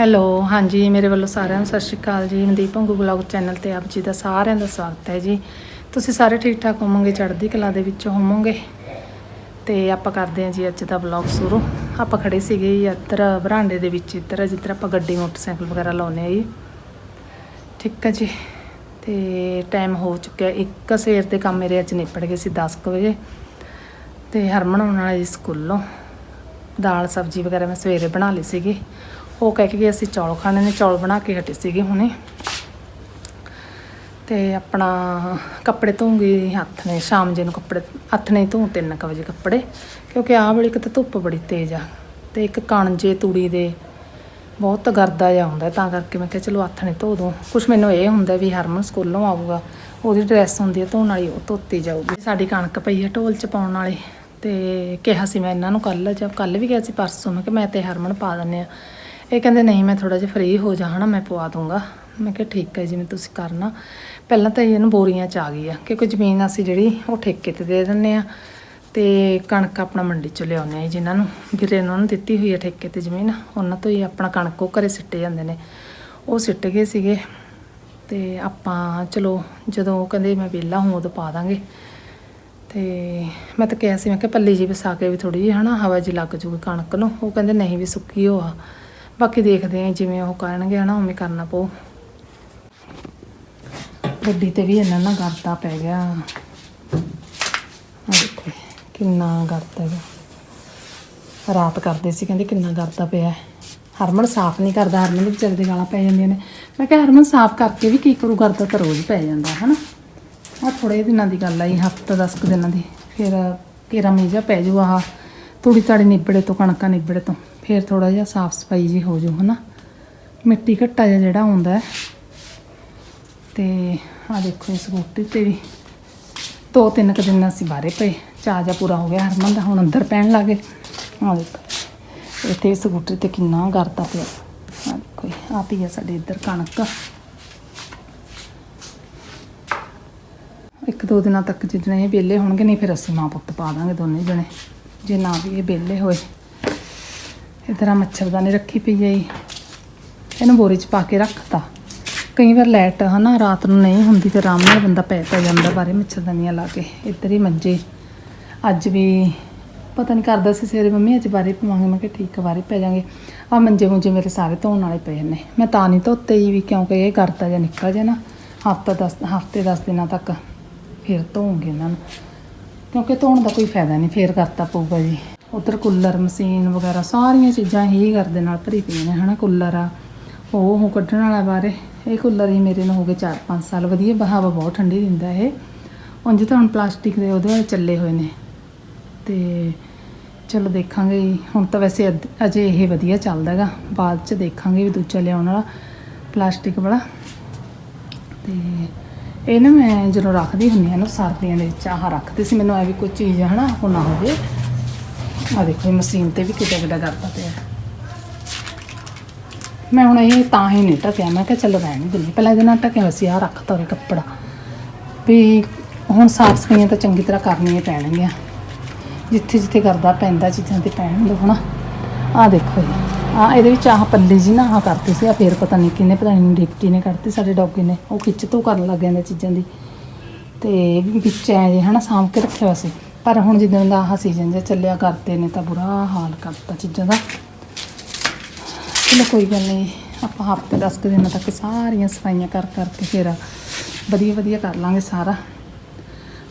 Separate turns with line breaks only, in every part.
Hello, ਹਾਂਜੀ, ਮੇਰੇ ਵੱਲੋਂ ਸਾਰਿਆਂ ਨੂੰ ਸਤਿ ਸ਼੍ਰੀ ਅਕਾਲ ਜੀ। ਮਨਦੀਪ ਭੰਗੂ ਬਲੌਗ ਚੈਨਲ ਤੇ ਆਪ ਜੀ ਦਾ ਸਾਰਿਆਂ ਦਾ ਸਵਾਗਤ ਹੈ ਜੀ। ਤੁਸੀਂ ਸਾਰੇ ਠੀਕ ਠਾਕ ਹੋਵੋਗੇ? ਚੜ੍ਹਦੀ ਕਲਾ ਦੇ ਵਿੱਚ ਹੋਵੋਗੇ? ਤੇ ਆਪਾਂ ਕਰਦੇ ਹਾਂ ਜੀ ਅੱਜ ਦਾ ਬਲੌਗ ਸ਼ੁਰੂ। ਆਪਾਂ ਖੜੇ ਸੀਗੇ ਜੀ ਇੱਧਰ ਬਰਾਂਡੇ ਦੇ ਵਿੱਚ, ਇੱਧਰ ਜਿੱਧਰ ਆਪਾਂ ਗੱਡੀ, ਮੋਟਰਸਾਈਕਲ ਵਗੈਰਾ ਲਾਉਂਦੇ ਆ ਜੀ। ਠੀਕ ਹੈ ਜੀ। ਤੇ ਟਾਈਮ ਹੋ ਚੁੱਕਿਆ, ਇੱਕ ਸਵੇਰ ਦੇ ਕੰਮ ਮੇਰੇ ਅੱਜ ਨਿਪਟ ਗਏ ਸੀ 10 ਕੁ ਵਜੇ। ਤੇ ਹਰਮਨ ਆਉਣ ਵਾਲਾ ਜੀ ਸਕੂਲੋਂ। ਦਾਲ, ਸਬਜ਼ੀ ਵਗੈਰਾ ਮੈਂ ਸਵੇਰੇ ਬਣਾ ਲਈ ਸੀਗੀ। ਉਹ ਕਹਿ ਕੇ ਗਏ ਅਸੀਂ ਚੌਲ ਖਾਣੇ ਨੇ, ਚੌਲ ਬਣਾ ਕੇ ਹਟੇ ਸੀਗੇ ਹੁਣੇ। ਤੇ ਆਪਣਾ ਕੱਪੜੇ ਧੋਂਗੀ, ਹੱਥ ਨੇ, ਸ਼ਾਮ ਜੇ ਨੂੰ ਕੱਪੜੇ, ਹੱਥ ਨੇ ਧੋ 3 ਵਜੇ ਕੱਪੜੇ, ਕਿਉਂਕਿ ਆਹ ਵੇਲੇ ਕਿਤੇ ਧੁੱਪ ਬੜੀ ਤੇਜ਼ ਆ ਤੇ ਇੱਕ ਕਣਜੇ ਤੂੜੀ ਦੇ ਬਹੁਤ ਗਰਦਾ ਜਿਹਾ ਹੁੰਦਾ ਤਾਂ ਕਰਕੇ ਮੈਂ ਕਿਹਾ ਚਲੋ ਹੱਥ ਨੇ ਧੋ ਦੂੰ। ਕੁਛ ਮੈਨੂੰ ਇਹ ਹੁੰਦਾ ਵੀ ਹਰਮਨ ਸਕੂਲੋਂ ਆਊਗਾ, ਉਹਦੀ ਡਰੈਸ ਹੁੰਦੀ ਹੈ ਧੋਣ ਵਾਲੀ, ਉਹ ਧੋਤੀ ਜਾਊਗੀ। ਸਾਡੀ ਕਣਕ ਪਈ ਹੈ ਢੋਲ ਚ ਪਾਉਣ ਵਾਲੀ ਤੇ ਕਿਹਾ ਸੀ ਮੈਂ ਇਹਨਾਂ ਨੂੰ ਕੱਲ ਜਾਂ ਕੱਲ ਵੀ ਗਿਆ ਸੀ ਪਰਸੋਂ, ਮੈਂ ਕਿ ਮੈਂ ਤੇ ਹਰਮਨ ਪਾ ਦਿੰਨੇ ਆ। ਇਹ ਕਹਿੰਦੇ ਨਹੀਂ, ਮੈਂ ਥੋੜਾ ਜਿਹਾ ਫ੍ਰੀ ਹੋ ਜਾ ਹਨਾ ਮੈਂ ਪਵਾ ਦੂੰਗਾ ਮੈਂ ਕਿਹਾ ਠੀਕ ਹੈ ਜਿਵੇਂ ਤੁਸੀਂ ਕਰਨਾ। ਪਹਿਲਾਂ ਤਾਂ ਇਹਨੂੰ ਬੋਰੀਆਂ ਚ ਆ ਗਈ ਆ, ਕਿਉਂਕਿ ਜ਼ਮੀਨ ਅਸੀਂ ਜਿਹੜੀ ਉਹ ਠੇਕੇ ਤੇ ਦੇ ਦਿੰਨੇ ਆ। ਤੇ ਕਣਕ ਆਪਣਾ ਮੰਡੀ ਚ ਲਿਆਉਂਦੇ ਆ ਜਿਨ੍ਹਾਂ ਨੂੰ, ਵੀਰੇ ਨੇ ਉਹਨਾਂ ਨੂੰ ਦਿੱਤੀ ਹੋਈ ਆ ਠੇਕੇ ਤੇ ਜ਼ਮੀਨ। ਉਹਨਾਂ ਤੋਂ ਹੀ ਆਪਣਾ ਕਣਕ ਉਹ ਘਰੇ ਸਿੱਟੇ ਜਾਂਦੇ ਨੇ। ਉਹ ਸਿੱਟ ਗਏ ਸੀਗੇ। ਤੇ ਆਪਾਂ, ਚਲੋ, ਜਦੋਂ ਉਹ ਕਹਿੰਦੇ ਮੈਂ ਵਿਹਲਾ ਹੂੰ, ਉਦੋਂ ਪਾ ਦਾਂਗੇ। ਤੇ ਮੈਂ ਤਾਂ ਕਿਹਾ ਸੀ, ਮੈਂ ਕਿਹਾ ਪੱਲੀ ਜੀ ਵਸਾ ਕੇ ਵੀ ਥੋੜੀ ਜਿਹੀ, ਹਨਾ, ਹਵਾ ਜੀ ਲੱਗ ਜੂਗੀ ਕਣਕ ਨੂੰ। ਉਹ ਕਹਿੰਦੇ ਨਹੀਂ ਵੀ ਸੁੱਕੀ ਹੋ ਆ। ਬਾਕੀ ਦੇਖਦੇ ਆ ਜਿਵੇਂ ਉਹ ਕਹਿਣਗੇ ਹਨਾ, ਉਵੇਂ ਕਰਨਾ ਪਊ। ਗੱਡੀ ਤੇ ਵੀ ਇੰਨਾ ਨਾਲ ਗਰਦਾ ਪੈ ਗਿਆ। ਆ ਦੇਖੋ, ਕਿੰਨਾ ਗਰਦਾ ਹੈਗਾ। ਰਾਤ ਕਰਦੇ ਸੀ, ਕਹਿੰਦੇ ਕਿੰਨਾ ਗਰਦਾ ਪਿਆ ਹਰਮਨ ਸਾਫ਼ ਨਹੀਂ ਕਰਦਾ, ਹਰਮਨ ਦੇ ਵਿਚਾਰੇ ਦੇ ਗਾਲਾਂ ਪੈ ਜਾਂਦੀਆਂ ਨੇ। ਮੈਂ ਕਿਹਾ, ਹਰਮਨ ਸਾਫ਼ ਕਰਕੇ ਵੀ ਕੀ ਕਰੂ ਗਰਦਾ ਤਾਂ ਰੋਜ਼ ਪੈ ਜਾਂਦਾ, ਹਨਾ। ਆ ਥੋੜੇ ਦਿਨਾਂ ਦੀ ਗੱਲ ਆਈ, ਹਫਤਾ 10 ਕੁ ਦਿਨਾਂ ਦੀ। ਫਿਰ ਕੇਰਾ ਮੇਜਾ ਪੈ ਜੂ ਆਹ, ਤੂੜੀ ਤਾੜੀ ਨਿਬੜੇ ਤੋਂ, ਕਣਕਾਂ ਨਿਬੜੇ ਤੋਂ। ਫਿਰ ਥੋੜਾ ਜਿਹਾ ਸਾਫ਼ ਸਫ਼ਾਈ ਜੀ ਹੋ ਜੂ ਹਨਾ? ਮਿੱਟੀ ਘੱਟਾ ਜਿਹਾ ਜਿਹੜਾ ਆਉਂਦਾ ਹੈ। ਤੇ ਆ ਦੇਖੋ ਇਸ ਸਕੂਟਰੀ ਤੇ ਵੀ ਦੋ ਤਿੰਨ ਕੁ ਦਿਨ ਅਸੀਂ ਬਾਹਰੇ ਪਏ। ਚਾਹ ਜਿਹਾ ਪੂਰਾ ਹੋ ਗਿਆ ਹਰਮਨ ਦਾ ਹੁਣ ਅੰਦਰ ਪੈਣ ਲੱਗੇ। ਆ ਦੇਖੋ ਇੱਥੇ ਵੀ ਸਕੂਟਰੀ ਤੇ ਕਿੰਨਾ ਗਰਦਾ ਪਿਆ। ਆ ਦੇਖੋ ਜੀ, ਆ ਪਈ ਆ ਸਾਡੇ ਇੱਧਰ ਕਣਕ। ਇੱਕ ਦੋ ਦਿਨਾਂ ਤੱਕ ਜਿੱਦਣ ਇਹ ਵਿਹਲੇ ਹੋਣਗੇ ਨਹੀਂ ਫਿਰ ਅਸੀਂ ਮਾਂ ਪੁੱਤ ਪਾ ਦਾਂਗੇ ਦੋਨੇ ਜਣੇ। ਜੇ ਨਾ ਵੀ ਇਹ ਵਿਹਲੇ ਹੋਏ। ਇੱਧਰ ਆ ਮੱਛਰਦਾਨੀ ਰੱਖੀ ਪਈ ਹੈ ਜੀ ਇਹਨੂੰ ਬੋਰੀ 'ਚ ਪਾ ਕੇ ਰੱਖਤਾ। ਕਈ ਵਾਰ ਲਾਈਟ ਹਨਾ, ਰਾਤ ਨੂੰ ਨਹੀਂ ਹੁੰਦੀ ਫਿਰ ਆਰਾਮ ਨਾਲ ਬੰਦਾ ਪੈ ਪੈ ਜਾਂਦਾ ਬਾਰੇ ਮੱਛਰਦਾਨੀਆਂ ਲਾ ਕੇ। ਇੱਧਰ ਹੀ ਮੰਜੇ। ਅੱਜ ਵੀ ਪਤਾ ਨਹੀਂ ਕਰਦਾ ਸੀ ਸਵੇਰੇ ਮੰਮੀ, ਅੱਜ ਬਾਰੇ ਪਵਾਂਗੇ। ਮੈਂ ਕਿਹਾ ਠੀਕ ਆ ਬਾਰੇ ਪੈ ਜਾਾਂਗੇ। ਆ ਮੰਜੇ ਮੁੰਜੇ ਮੇਰੇ ਸਾਰੇ ਧੋਣ ਵਾਲੇ ਪਏ ਨੇ। ਮੈਂ ਤਾਂ ਨਹੀਂ ਧੋਤੇ ਹੀ ਵੀ ਕਿਉਂਕਿ ਇਹ ਕਰਤਾ ਜਾਂ ਨਿਕਲ ਜਾ ਨਾ। ਹਫਤਾ 10 ਹਫ਼ਤੇ 10 ਦਿਨਾਂ ਤੱਕ ਫਿਰ ਧੋਉਂਗੇ ਇਹਨਾਂ ਨੂੰ। ਕਿਉਂਕਿ ਧੋਣ ਦਾ ਕੋਈ ਫਾਇਦਾ ਨਹੀਂ, ਫੇਰ ਕਰਤਾ ਪਊਗਾ ਜੀ। ਉਧਰ ਕੂਲਰ ਮਸ਼ੀਨ ਵਗੈਰਾ ਸਾਰੀਆਂ ਚੀਜ਼ਾਂ ਹੀ ਘਰ ਦੇ ਨਾਲ ਭਰੀ ਪਈਆਂ ਨੇ, ਹਨਾ ਕੂਲਰ ਆ। ਉਹ ਉਹ ਕੱਢਣ ਵਾਲਾ ਬਾਰੇ, ਇਹ ਕੂਲਰ ਹੀ ਮੇਰੇ ਨੂੰ ਹੋ ਗਏ 4-5 ਸਾਲ, ਵਧੀਆ ਬਹਾਵਾ ਬਹੁਤ ਠੰਡੀ ਦਿੰਦਾ ਇਹ। ਉਂਝ ਤਾਂ ਹੁਣ ਪਲਾਸਟਿਕ ਦੇ ਉਹਦੇ ਵਾਲੇ ਚੱਲੇ ਹੋਏ ਨੇ। ਤੇ ਚਲੋ ਦੇਖਾਂਗੇ ਜੀ। ਹੁਣ ਤਾਂ ਵੈਸੇ ਅਦ- ਅਜੇ ਇਹ ਵਧੀਆ ਚੱਲਦਾ ਹੈਗਾ। ਬਾਅਦ ਚ ਦੇਖਾਂਗੇ ਵੀ ਦੂਜਾ ਲਿਆਉਣ ਵਾਲਾ ਪਲਾਸਟਿਕ ਵਾਲਾ। ਤੇ ਇਹ ਨਾ ਮੈਂ ਜਦੋਂ ਰੱਖਦੀ ਹੁੰਦੀ ਹਾਂ ਨਾ ਸਰਦੀਆਂ ਦੇ ਵਿੱਚ, ਆਹ ਰੱਖਦੀ ਸੀ, ਮੈਨੂੰ ਐ ਵੀ ਕੋਈ ਚੀਜ਼, ਹਨਾ, ਉਹ ਨਾ ਹੋਵੇ। ਆ ਦੇਖੋ ਇਹ ਮਸ਼ੀਨ ਤੇ ਵੀ ਕਿੱਡਾ ਕਿੱਡਾ ਕਰਦਾ ਪਿਆ। ਮੈਂ ਹੁਣ ਇਹ ਤਾਂ ਹੀ ਨਹੀਂ ਢਕਿਆ, ਮੈਂ ਕਿਹਾ ਚੱਲ ਰਹਿਣ ਦਿੰਦੀ ਪਹਿਲਾਂ ਇਹਦੇ ਨਾਲ ਢਕਿਆ ਹੋਇਆ ਸੀ ਆ ਰੱਖਤਾ ਉਹ ਕੱਪੜਾ। ਵੀ ਹੁਣ ਸਾਫ਼ ਸਫਾਈਆਂ ਤਾਂ ਚੰਗੀ ਤਰ੍ਹਾਂ ਕਰਨੀਆਂ ਪੈਣਗੀਆਂ। ਜਿੱਥੇ ਜਿੱਥੇ ਕਰਦਾ ਪੈਂਦਾ, ਚੀਜ਼ਾਂ ਤੇ ਪੈਣ ਦੋ, ਹਨਾ। ਆ ਦੇਖੋ ਜੀ ਆ ਇਹਦੇ ਵਿੱਚ ਆਹ ਪੱਲੀ ਜੀ ਨਾ ਆਹ ਕਰਤੀ ਸੀ ਆ ਫੇਰ ਪਤਾ ਨਹੀਂ ਕਿਹਨੇ, ਪਤਾ ਨਹੀਂ ਡਿਪਟੀ ਨੇ ਕਰਤੀ ਸਾਡੇ ਡੌਗੀ ਨੇ। ਉਹ ਖਿੱਚ ਤੋਂ ਕਰਨ ਲੱਗ ਜਾਂਦਾ ਚੀਜ਼ਾਂ ਦੀ। ਤੇ ਵਿੱਚ ਐ ਜੇ, ਹਨਾ, ਸਾਂਭ ਕੇ ਰੱਖਿਆ ਹੋਇਆ ਸੀ। ਪਰ ਹੁਣ ਜਿੱਦਾਂ ਦਾ ਆਹ ਸੀਜ਼ਨ ਜਿਹਾ ਚੱਲਿਆ, ਕਰਦੇ ਨੇ ਤਾਂ ਬੁਰਾ ਹਾਲ ਕਰਤਾ ਚੀਜ਼ਾਂ ਦਾ। ਚਲੋ ਕੋਈ ਗੱਲ ਨਹੀਂ, ਆਪਾਂ ਹਫ਼ਤੇ 10 ਕੁ ਦਿਨਾਂ ਤੱਕ ਸਾਰੀਆਂ ਸਫਾਈਆਂ ਕਰ ਕਰਕੇ ਫਿਰ ਵਧੀਆ ਵਧੀਆ ਕਰ ਲਾਂਗੇ ਸਾਰਾ।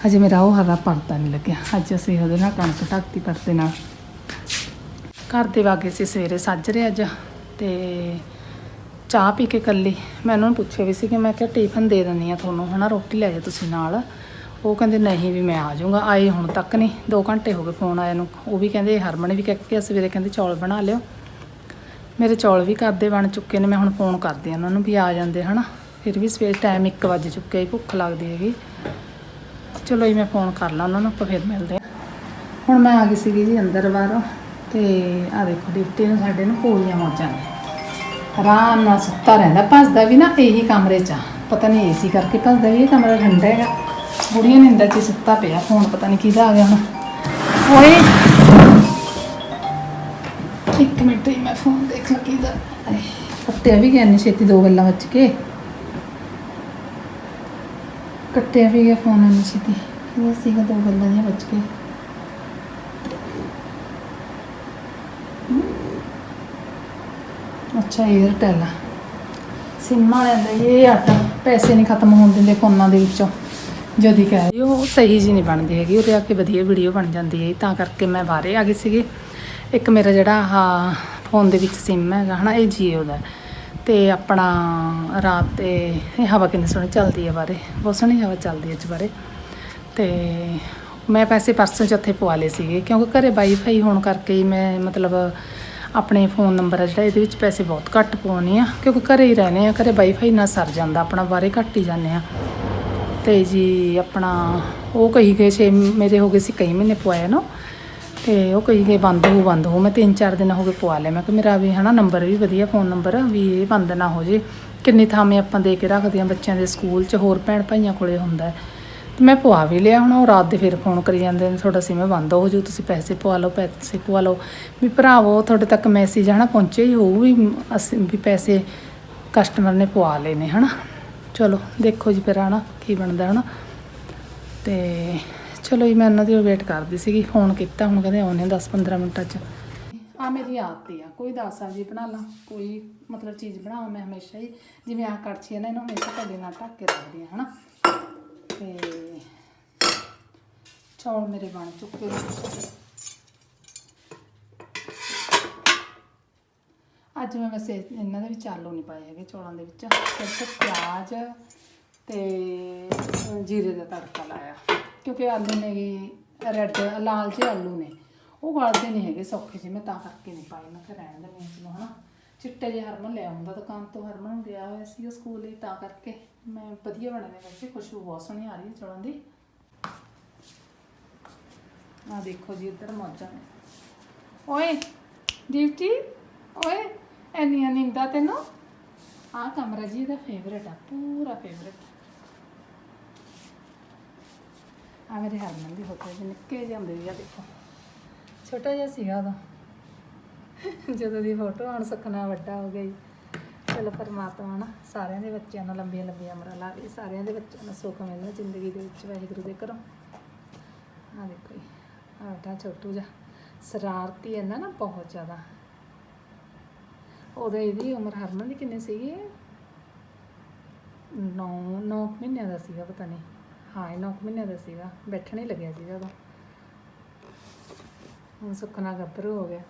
ਹਜੇ ਮੇਰਾ ਉਹ ਹਰਾ ਪੜਤਾ ਨਹੀਂ ਲੱਗਿਆ। ਅੱਜ ਅਸੀਂ ਉਹਦੇ ਨਾਲ ਕਣਕ ਢੱਕਤੀ ਪੜਤੇ ਨਾਲ। ਘਰ ਦੇ ਵਾਗੇ ਸੀ ਸਵੇਰੇ ਸੱਜ ਰਹੇ ਅੱਜ ਤੇ ਚਾਹ ਪੀ ਕੇ ਕੱਲੀ ਮੈਂ ਉਹਨਾਂ ਨੂੰ ਪੁੱਛਿਆ ਵੀ ਸੀ ਕਿ ਮੈਂ ਕਿਹਾ ਟਿਫਨ ਦੇ ਦਿੰਦੀ ਆ ਤੁਹਾਨੂੰ, ਹਨਾ, ਰੋਟੀ ਲੈ ਜਾ ਤੁਸੀਂ ਨਾਲ। ਉਹ ਕਹਿੰਦੇ ਨਹੀਂ ਵੀ ਮੈਂ ਆ ਜਾਊਂਗਾ। ਆਏ ਹੁਣ ਤੱਕ ਨਹੀਂ। 2 ਘੰਟੇ ਹੋ ਗਏ ਫੋਨ ਆਇਆ ਨੂੰ। ਉਹ ਵੀ ਕਹਿੰਦੇ ਹਰਮਨ ਵੀ ਕਹਿ ਕੇ ਸਵੇਰੇ ਕਹਿੰਦੇ ਚੌਲ ਬਣਾ ਲਿਓ। ਮੇਰੇ ਚੌਲ ਵੀ ਕਰਦੇ ਬਣ ਚੁੱਕੇ ਨੇ। ਮੈਂ ਹੁਣ ਫੋਨ ਕਰਦੀ ਆ ਉਹਨਾਂ ਨੂੰ ਵੀ ਆ ਜਾਂਦੇ, ਹਨਾ। ਫਿਰ ਵੀ ਸਵੇਰ ਟਾਈਮ 1 ਵੱਜ ਚੁੱਕਿਆ ਹੀ ਭੁੱਖ ਲੱਗਦੀ ਹੈਗੀ। ਚਲੋ ਜੀ, ਮੈਂ ਫੋਨ ਕਰ ਲਾਂ ਉਹਨਾਂ ਨੂੰ, ਆਪਾਂ ਫਿਰ ਮਿਲਦੇ ਹਾਂ। ਹੁਣ ਮੈਂ ਆ ਗਈ ਸੀਗੀ ਜੀ ਅੰਦਰ ਬਾਹਰੋਂ। ਤੇ ਆ ਦੇਖੋ ਡਿਪਟੀ ਨੂੰ ਸਾਡੇ ਨੂੰ ਪੂਰੀਆਂ ਮੌਜਾਂ ਨੇ। ਆਰਾਮ ਨਾਲ ਸੁੱਤਾ ਰਹਿੰਦਾ। ਭੱਜਦਾ ਵੀ ਨਾ ਇਹੀ ਕਮਰੇ 'ਚ ਆ। ਪਤਾ ਨਹੀਂ ਏਸੀ ਕਰਕੇ ਭੱਜਦਾ ਵੀ ਇਹ ਕਮਰਾ ਠੰਡਾ ਹੈਗਾ। ਬੁੜੀਆਂ ਨਿੰਦਰ 'ਚ ਹੀ ਸੁੱਤਾ ਪਿਆ ਫੋਨ ਪਤਾ ਨਹੀਂ ਕਿਹਦਾ ਆ ਗਿਆ ਹੁਣ। ਓਏ। ਇੱਕ ਮਿੰਟ ਹੀ ਮੈਂ ਫੋਨ ਦੇਖ ਲਾਂ ਕਿਹਦਾ। ਕੱਟਿਆ ਵੀ ਗਿਆ ਨਹੀਂ ਛੇਤੀ ਦੋ ਗੱਲਾਂ ਵਿੱਚ ਕੇ। ਕੱਟਿਆ ਵੀ ਗਿਆ ਫੋਨ ਨਹੀਂ ਛੇਤੀ। ਇਹ ਸੀਗਾ ਦੋ ਗੱਲਾਂ ਦੀਆਂ ਵਿੱਚ ਕੇ। ਅੱਛਾ 에ਅਰਟੈਲ ਸਿਮ ਵਾਲਿਆਂ ਦਾ ਇਹ ਆਟਾ ਪੈਸੇ ਨਹੀਂ ਖਤਮ ਹੋਣ ਦਿੰਦੇ ਫੋਨਾਂ ਦੇ ਵਿੱਚੋਂ। ਜਦੀ ਕਹਿ ਰਹੀ ਉਹ ਸਹੀ ਜੀ ਨਹੀਂ ਬਣਦੀ ਹੈਗੀ, ਉਹਦੇ ਆ ਕੇ ਵਧੀਆ ਵੀਡੀਓ ਬਣ ਜਾਂਦੀ ਹੈ ਤਾਂ ਕਰਕੇ ਮੈਂ ਬਾਹਰੇ ਆ ਗਈ ਸੀਗੀ। ਇੱਕ ਮੇਰਾ ਜਿਹੜਾ ਆਹ ਫੋਨ ਦੇ ਵਿੱਚ ਸਿਮ ਹੈਗਾ ਹਨਾ, ਇਹ ਜੀਓ ਦਾ ਹੈ। ਤੇ ਆਪਣਾ ਰਾਤ ਤੇ ਇਹ ਹਵਾ ਕਿੰਨੀ ਸੋਹਣੀ ਚੱਲਦੀ ਹੈ ਬਾਰੇ ਬਹੁਤ ਸੋਹਣੀ ਹਵਾ ਚੱਲਦੀ ਹੈ ਅੱਜ ਬਾਰੇ ਤੇ ਮੈਂ ਪੈਸੇ ਪਰਸੋਂ ਚੌਥੇ ਪਵਾ ਲਏ ਸੀਗੇ, ਕਿਉਂਕਿ ਘਰੇ ਵਾਈਫਾਈ ਹੋਣ ਕਰਕੇ ਹੀ ਮੈਂ ਮਤਲਬ ਆਪਣੇ ਫੋਨ ਨੰਬਰ ਆ ਜਿਹੜਾ, ਇਹਦੇ ਵਿੱਚ ਪੈਸੇ ਬਹੁਤ ਘੱਟ ਪਾਉਣੀ ਆ। ਕਿਉਂਕਿ ਘਰੇ ਹੀ ਰਹਿੰਦੇ ਆ, ਘਰੇ ਵਾਈਫਾਈ ਨਾਲ ਸਰ ਜਾਂਦਾ, ਆਪਣਾ ਬਾਹਰੇ ਘੱਟ ਹੀ ਜਾਂਦੇ ਆ। ਤੇ ਜੀ ਆਪਣਾ ਉਹ ਕਹੀ ਗਏ ਛੇ ਮੇਰੇ ਹੋ ਗਏ ਸੀ ਕਈ ਮਹੀਨੇ ਪਵਾਇਆ ਨਾ। ਤੇ ਉਹ ਕਹੀ ਗਏ ਬੰਦ ਹੋ ਬੰਦ ਹੋ। ਮੈਂ ਤਿੰਨ ਚਾਰ ਦਿਨ ਹੋ ਗਏ ਪਵਾ ਲਿਆ। ਮੈਂ ਕਿ ਮੇਰਾ ਵੀ ਹਨਾ ਨੰਬਰ ਵੀ ਵਧੀਆ ਫੋਨ ਨੰਬਰ ਵੀ ਇਹ ਬੰਦ ਨਾ ਹੋ ਜੇ। ਕਿੰਨੀ ਥਾਵੇਂ ਆਪਾਂ ਦੇ ਕੇ ਰੱਖਦੇ ਆ ਬੱਚਿਆਂ ਦੇ ਸਕੂਲ 'ਚ, ਹੋਰ ਭੈਣ ਭਾਈਆਂ ਕੋਲੇ ਹੁੰਦਾ ਹੈ। ਤੇ ਮੈਂ ਪਵਾ ਵੀ ਲਿਆ। ਹੁਣ ਉਹ ਰਾਤ ਦੇ ਫਿਰ ਫੋਨ ਕਰੀ ਜਾਂਦੇ ਨੇ, ਤੁਹਾਡਾ ਸਿਮ ਬੰਦ ਹੋ ਜੂ ਤੁਸੀਂ ਪੈਸੇ ਪਵਾ ਲਓ, ਪੈਸੇ ਪਵਾ ਲਓ। ਵੀ ਭਰਾਵੋ, ਤੁਹਾਡੇ ਤੱਕ ਮੈਸੇਜ ਹਨਾ ਪਹੁੰਚੇ ਹੀ ਹੋਊ ਵੀ ਅਸੀਂ, ਵੀ ਪੈਸੇ ਕਸਟਮਰ ਨੇ ਪਵਾ ਲਏ ਨੇ ਹਨਾ। ਚਲੋ, ਦੇਖੋ ਜੀ ਫਿਰ ਹਨਾ। ਕੀ ਬਣਦਾ ਹਨਾ। ਤੇ ਚਲੋ ਜੀ, ਮੈਂ ਉਹਨਾਂ ਦੀ ਵੇਟ ਕਰਦੀ ਸੀਗੀ ਫੋਨ ਕੀਤਾ, ਹੁਣ ਕਹਿੰਦੇ ਆਉਣੇ 10-15 ਮਿੰਟਾਂ 'ਚ। ਆ ਮੇਰੀ ਆਦਤ ਆ, ਕੋਈ ਦਾਲ ਸਬਜ਼ੀ ਬਣਾ ਲਾਂ, ਕੋਈ ਮਤਲਬ ਚੀਜ਼ ਬਣਾਵਾਂ ਮੈਂ ਹਮੇਸ਼ਾ ਹੀ, ਜਿਵੇਂ ਆ ਕੜਛੀ ਹੈ ਨਾ, ਇਹਨੂੰ ਹਮੇਸ਼ਾ ਤੁਹਾਡੇ ਨਾਲ ਢੱਕ ਕੇ ਰੱਖਦੀ ਹਾਂ ਹਨਾ। ਤੇ ਚੌਲ ਮੇਰੇ ਬਣ ਚੁੱਕੇ ਨੇ। ਅੱਜ ਮੈਂ ਵੈਸੇ ਇਹਨਾਂ ਦੇ ਵਿੱਚ ਆਲੂ ਨਹੀਂ ਪਾਏ ਹੈਗੇ, ਚੌਲਾਂ ਦੇ ਵਿੱਚ। ਸਿਰਫ ਪਿਆਜ਼ ਤੇ ਜੀਰੇ ਦਾ ਤੜਕਾ ਲਾਇਆ। ਕਿਉਂਕਿ ਆਲੂ ਨੇ ਰੈੱਡ, ਲਾਲ ਜਿਹੇ ਆਲੂ ਨੇ। ਉਹ ਗਲਦੇ ਨਹੀਂ ਹੈਗੇ, ਸੌਖੇ ਜਿਹੇ। ਮੈਂ ਤਾਂ ਕਰਕੇ ਨਹੀਂ ਪਾਏ ਮੈਂ ਕਿਹਾ ਰਹਿਣ ਦੇ ਚਲੋ ਹਨਾ। ਚਿੱਟੇ ਜਿਹੇ ਹਰਮਨ ਲੈ ਆਉਂਦਾ ਦੁਕਾਨ ਤੋਂ। ਹਰਮਨ ਗਿਆ ਹੋਇਆ ਸੀ ਸਕੂਲ ਲਈ, ਤਾਂ ਕਰਕੇ ਮੈਂ ਵਧੀਆ ਬਣੇ ਨੇ ਵੈਸੇ। ਖੁਸ਼ਬੂ ਬਹੁਤ ਸੋਹਣੀ ਆ ਰਹੀ ਹੈ ਚੌਲਾਂ ਦੀ। ਆ ਦੇਖੋ ਜੀ, ਇੱਧਰ ਮੌਜਾਂ ਨੇ। ਓਏ ਦੀਪਤੀ ਓਏ ਐਨੀਆਂ ਨਿੰਦਾ ਤੈਨੂੰ? ਆ ਕਮਰਾ ਜੀ, ਇਹਦਾ ਫੇਵਰੇਟ ਆ। ਪੂਰਾ ਫੇਵਰੇਟ ਆ ਮੇਰੇ ਹਰਮਨ ਦੀ ਫੋਟੋ ਜਿਹੇ ਨਿੱਕੇ ਜਿਹੇ ਹੁੰਦੇ ਸੀ ਆ ਦੇਖੋ। ਛੋਟਾ ਜਿਹਾ ਸੀਗਾ ਉਦੋਂ। ਜਦੋਂ ਦੀ ਫੋਟੋ ਆਉਣ ਸੁੱਖਣਾ ਵੱਡਾ ਹੋ ਗਿਆ ਜੀ। ਚਲੋ ਪਰਮਾਤਮਾ ਨਾ ਸਾਰਿਆਂ ਦੇ ਬੱਚਿਆਂ ਨੂੰ ਲੰਬੀਆਂ ਲੰਬੀਆਂ ਉਮਰਾਂ ਲਾਵੇ ਸਾਰਿਆਂ ਦੇ ਬੱਚਿਆਂ ਨੂੰ ਸੁੱਖ ਮਿਲੇ ਜ਼ਿੰਦਗੀ ਦੇ ਵਿੱਚ, ਵਾਹਿਗੁਰੂ ਦੇ ਘਰੋਂ। ਆ ਦੇਖੋ ਜੀ ਆਹ ਛੋਟੂ ਜਿਹਾ ਸ਼ਰਾਰਤੀ ਹੈ ਨਾ ਨਾ ਬਹੁਤ ਜ਼ਿਆਦਾ। ਉਦੋਂ ਇਹਦੀ ਉਮਰ ਹਰਮਨ ਦੀ ਕਿੰਨੀ ਸੀਗੀ? 9 9 ਮਹੀਨਿਆਂ ਦਾ ਸੀਗਾ ਪਤਾ ਨਹੀਂ। ਹਾਂ 9 ਮਹੀਨੇ ਦਾ ਸੀਗਾ। ਬੈਠਣ ਹੀ ਲੱਗਿਆ ਸੀਗਾ ਉਦੋਂ ਹੁਣ ਸੁੱਖਣਾ ਗੱਭਰੂ ਹੋ ਗਿਆ।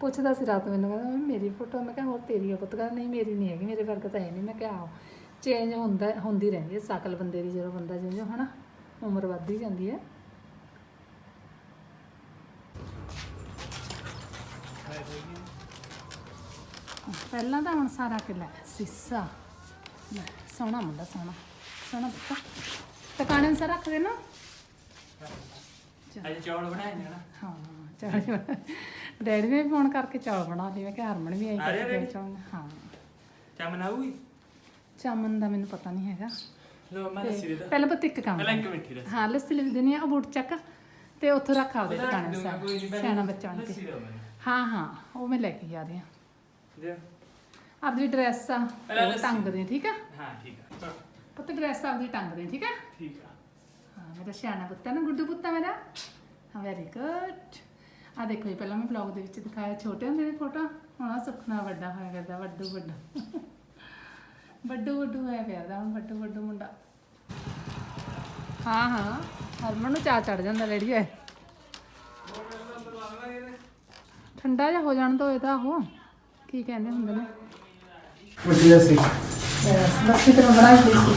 ਪੁੱਛਦਾ ਸੀ ਰਾਤ ਮੈਨੂੰ, ਕਹਿੰਦਾ, ਮੰਮੀ, ਮੇਰੀ ਫੋਟੋ? ਮੈਂ ਕਿਹਾ, ਹੋਰ ਤੇਰੀ ਆ ਪੁੱਤ। ਕਹਿੰਦਾ, ਨਹੀਂ, ਮੇਰੀ ਨਹੀਂ ਹੈਗੀ, ਮੇਰੇ ਵਰਗਾ ਤਾਂ ਹੈ ਨਹੀਂ। ਮੈਂ ਕਿਹਾ ਆਓ ਚੇਂਜ ਹੁੰਦਾ, ਹੁੰਦੀ ਰਹਿੰਦੀ ਹੈ। ਸ਼ਕਲ ਬੰਦੇ ਦੀ, ਜਦੋਂ ਬੰਦਾ ਜਿਉਂ ਹਨਾ, ਉਮਰ ਵੱਧਦੀ ਜਾਂਦੀ ਹੈ। ਪਹਿਲਾਂ ਤਾਂ ਹੁਣ ਸਾਰਾ ਕਿਲਾ ਸੀਸਾ। ਸੋਹਣਾ ਮੁੰਡਾ, ਸੋਹਣਾ। ਸੋਹਣਾ ਪੁੱਤ। ਟਿਕਾਣੇ ਨੂੰ ਰੱਖ ਦੇ ਨਾ।
ਅੱਜ ਚੌਲ ਬਣਾਏ ਨੇ ਨਾ।
ਹਾਂ ਚੌਲ ਡੈਡੀ ਨੇ ਫੋਨ ਕਰਕੇ ਚੌਲ ਬਣਾ ਲਈ ਮੈਂ ਕਿਹਾ ਹਰਮਨ ਵੀ ਆਈ
ਆ
ਕਰਕੇ? ਚੌਲ ਹਾਂ।
ਚਮਨ ਆਊਗੀ?
ਚਾਮਨ ਦਾ ਮੈਨੂੰ ਪਤਾ ਨਹੀਂ ਹੈਗਾ।
ਲੋ ਮੈਂ ਲੱਸੀ ਦੇ ਦਾਂ
ਪਹਿਲਾਂ ਪਤਾ ਇੱਕ ਕੰਮ
ਪਹਿਲਾਂ ਇੱਕ ਮਿੰਟ ਹੀ
ਹਾਂ ਲੱਸੀ ਲਿਖ ਦੇਣੀ ਆ ਉਹ ਬੂਟ ਚੱਕ। ਤੇ ਉੱਥੋਂ ਰੱਖ ਆਉਦੇ ਟਿਕਾਣੇ
ਦੂੰਗਾ, ਕੋਈ ਨੀ,
ਸਾਰਾ
ਪਹਿਲਾਂ
ਸਿਆਣਾ ਬੱਚਾ ਬਣ
ਲੱਸੀ
ਕੇ ਹਾਂ ਹਾਂ ਉਹ ਮੈਂ ਲੈ ਕੇ ਜਾ ਰਹੀ
ਦੇ
ਆਪਦੀ ਡਰੈਸ ਆ
ਲੱਸੀ।
ਟੰਗ ਦੇ ਠੀਕ ਆ?
ਹਾਂ ਠੀਕ ਆ।
ਪੁੱਤ ਡਰੈਸ ਆਪਦੀ ਟੰਗ ਦੇ ਠੀਕ ਆ
ਠੀਕ ਆ।
ਹਾਂ ਮੇਰਾ ਸਿਆਣਾ ਪੁੱਤ ਹੈ ਨਾ ਗੁੱਡੂ ਪੁੱਤ ਆ ਮੇਰਾ। ਹਾਂ ਵੈਰੀ ਗੁੱਡ ਆ ਦੇਖੋ ਜੀ ਪਹਿਲਾਂ ਮੈਂ ਬਲੌਗ ਦੇ ਵਿੱਚ ਦਿਖਾਇਆ ਛੋਟੇ ਹੁੰਦੇ ਦੀ ਫੋਟੋ ਹੁਣ ਸੁਖਨਾ ਵੱਡਾ ਹੋਇਆ ਕਰਦਾ ਵੱਡੂ ਵੱਡੂ ਵੱਡੂ ਵੱਡੂ ਹੋਇਆ ਫਿਰਦਾ ਹੁਣ ਵੱਡੂ ਵੱਡੂ ਮੁੰਡਾ। ਹਾਂ ਹਾਂ ਹਰਮਨ ਨੂੰ ਚਾਹ ਚੜ ਜਾਂਦਾ ਰੇੜੀ ਹੈ ਠੰਡਾ ਜਿਹਾ ਹੋ ਜਾਣ ਦੋ ਇਹਦਾ ਉਹ। ਕੀ ਕਹਿੰਦੇ ਹੁੰਦੇ ਨੇ?
ਵਧੀਆ ਸੀ।
ਮੈਂ ਬਣਾਈ ਹੋਈ ਸੀ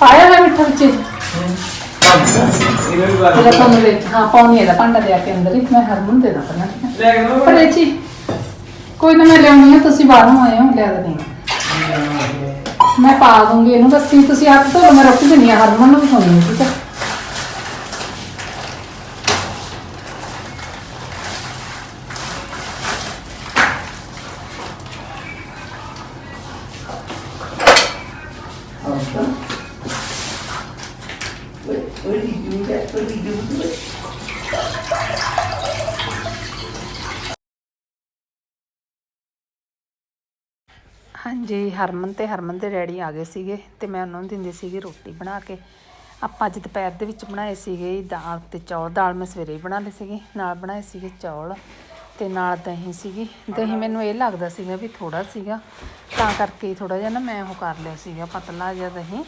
ਪਾਇਆ ਹੋਇਆ ਮਿੱਠਾ ਵਿੱਚ
ਇਹਨਾਂ ਵੀ ਬਾਤ
ਇਹਦਾ ਤੁਹਾਨੂੰ ਦੇ ਹਾਂ ਪਾਉਣੀ ਇਹਦਾ ਭਾਂਡਾ ਲਿਆ ਕੇ ਅੰਦਰ ਹੀ ਮੈਂ ਹਰਮਨ ਦੇ ਦਾਂ ਪਹਿਲਾਂ ਹੈ ਪਰ ਇਹ ਕੋਈ ਨਾ ਮੈਂ ਲਿਆਉਣੀ ਆ ਤੁਸੀਂ ਬਾਹਰੋਂ ਆਏ ਹੋ ਲਿਆ ਦੇਣੀ ਮੈਂ ਪਾ ਦੂੰਗੀ ਇਹਨੂੰ ਬਸ ਤੁਸੀਂ- ਹੱਥ ਧੋ ਲਓ ਮੈਂ ਰੋਟੀ ਦਿੰਨੀ ਆ ਹਰਮਨ ਨੂੰ ਵੀ ਹੈ ਠੀਕ ਹੈ ਹਾਂਜੀ, ਹਰਮਨ ਤੇ ਹਰਮਨ ਦੇ ਡੈਡੀ ਆ ਗਏ ਸੀਗੇ ਤੇ ਮੈਂ ਉਹਨਾਂ ਨੂੰ ਦਿੰਦੀ ਸੀਗੀ ਰੋਟੀ ਬਣਾ ਕੇ। ਆਪਾਂ ਅੱਜ ਦੁਪਹਿਰ ਦੇ ਵਿੱਚ ਬਣਾਏ ਸੀਗੇ ਦਾਲ ਤੇ ਚੌਲ। ਦਾਲ ਮੈਂ ਸਵੇਰੇ ਹੀ ਬਣਾ ਲਈ ਸੀਗੀ, ਨਾਲ ਬਣਾਏ ਸੀਗੇ ਚੌਲ। ਤੇ ਨਾਲ ਦਹੀਂ ਸੀਗੀ। ਦਹੀਂ ਮੈਨੂੰ ਇਹ ਲੱਗਦਾ ਸੀਗਾ ਵੀ ਥੋੜਾ ਸੀਗਾ। ਤਾਂ ਕਰਕੇ ਥੋੜਾ ਜਿਹਾ ਨਾ ਮੈਂ ਉਹ ਕਰ ਲਿਆ ਸੀਗਾ, ਪਤਲਾ ਜਿਹਾ ਦਹੀਂ।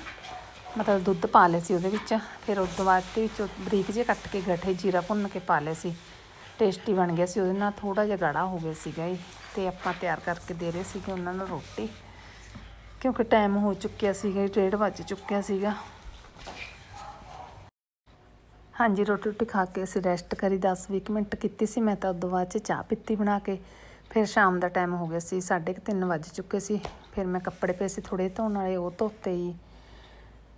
ਮਤਲਬ ਦੁੱਧ ਪਾ ਲਿਆ ਸੀ ਉਹਦੇ ਵਿੱਚ। ਫਿਰ ਉਸ ਤੋਂ ਬਾਅਦ ਦੇ ਵਿੱਚ ਉਹ ਬਰੀਕ ਜਿਹੇ ਕੱਟ ਕੇ ਗੱਠੇ ਜੀਰਾ ਭੁੰਨ ਕੇ ਪਾ ਲਿਆ ਸੀ। ਟੇਸਟੀ ਬਣ ਗਿਆ ਸੀ, ਉਹਦੇ ਨਾਲ ਥੋੜਾ ਜਿਹਾ ਗਾੜਾ ਹੋ ਗਿਆ ਸੀਗਾ ਇਹ। ਤੇ ਆਪਾਂ ਤਿਆਰ ਕਰਕੇ ਦੇ ਰਹੇ ਸੀਗੇ ਉਹਨਾਂ ਨੂੰ ਰੋਟੀ। ਕਿਉਂਕਿ ਟਾਈਮ ਹੋ ਚੁੱਕਿਆ ਸੀਗਾ, ਡੇਢ ਵੱਜ ਚੁੱਕਿਆ ਸੀਗਾ। ਹਾਂਜੀ, ਰੋਟੀ ਰੋਟੀ ਖਾ ਕੇ ਅਸੀਂ ਰੈਸਟ ਕਰੀ 10-20 ਮਿੰਟ ਕੀਤੀ ਸੀ, ਮੈਂ ਤਾਂ ਉਦੋਂ ਬਾਅਦ ਚ ਚਾਹ ਪੀਤੀ ਬਣਾ ਕੇ। ਫਿਰ ਸ਼ਾਮ ਦਾ ਟਾਈਮ ਹੋ ਗਿਆ ਸੀ 3:30 ਵੱਜ ਚੁੱਕੇ ਸੀ। ਫਿਰ ਮੈਂ ਕੱਪੜੇ ਪਏ ਸੀ ਥੋੜੇ ਧੋਣ ਵਾਲੇ, ਉਹ ਧੋਤੇ ਹੀ।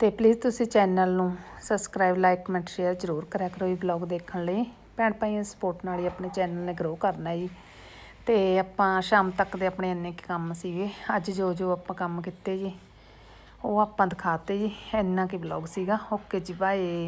ਤੇ ਪਲੀਜ਼ ਤੁਸੀਂ ਚੈਨਲ ਨੂੰ ਸਬਸਕ੍ਰਾਈਬ ਲਾਈਕ ਕਮੈਂਟ ਸ਼ੇਅਰ ਜ਼ਰੂਰ ਕਰਿਆ ਕਰੋ ਇਹ ਵਲੌਗ ਦੇਖਣ ਲਈ। ਭੈਣ ਭਾਈਆਂ ਸਪੋਰਟ ਨਾਲ ਹੀ ਆਪਣੇ ਚੈਨਲ ਨੇ ਗਰੋ ਕਰਨਾ ਜੀ। ਤੇ ਆਪਾਂ ਸ਼ਾਮ ਤੱਕ ਦੇ ਆਪਣੇ ਇੰਨੇ ਕੁ ਕੰਮ ਸੀਗੇ, ਅੱਜ ਜੋ ਜੋ ਆਪਾਂ ਕੰਮ ਕੀਤੇ ਜੀ, ਉਹ ਆਪਾਂ ਦਿਖਾਤੇ ਜੀ, ਇੰਨਾ ਕੀ ਵਲੌਗ ਸੀਗਾ। ਓਕੇ ਜੀ ਬਾਏ